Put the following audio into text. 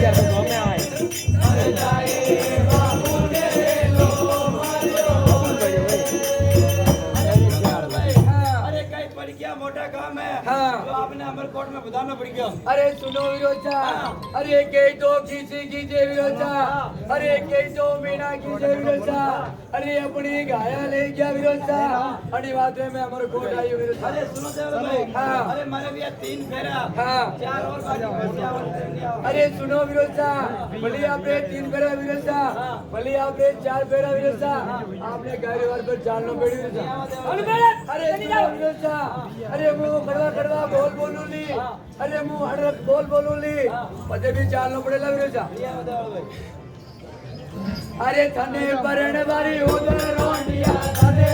อย่าถูกน้องแมวไอ้ हाँ। तो आपने अमरकोट में बताना पड़ गया अरे सुनो विरोचा। अरे के तो खींची खींचे विरोचा। अरे के तो मीना खींचे विरोचा। अरे अपनी गाया ले गया विरोचा। अरे बात में हमारे कोट आई विरोचा। अरे सुनो देवर भाई। हाँ। अरे मारे भी तीन फेरा। हाँ। चार और बाकी। अरे सुनो विरोचा। भले आपने तीन फेरा विरोचा। भले आपने चार फेरा विरोचा। आपने गाड़ी वाले पर जान लो बेड़ी બોલુલી. અરે હું હડક બોલ બોલુલી. પછી બી ચાલ નો પડે લાવી રહ્યો અરે થને પરણવારી ઉદર રોંડિયા થને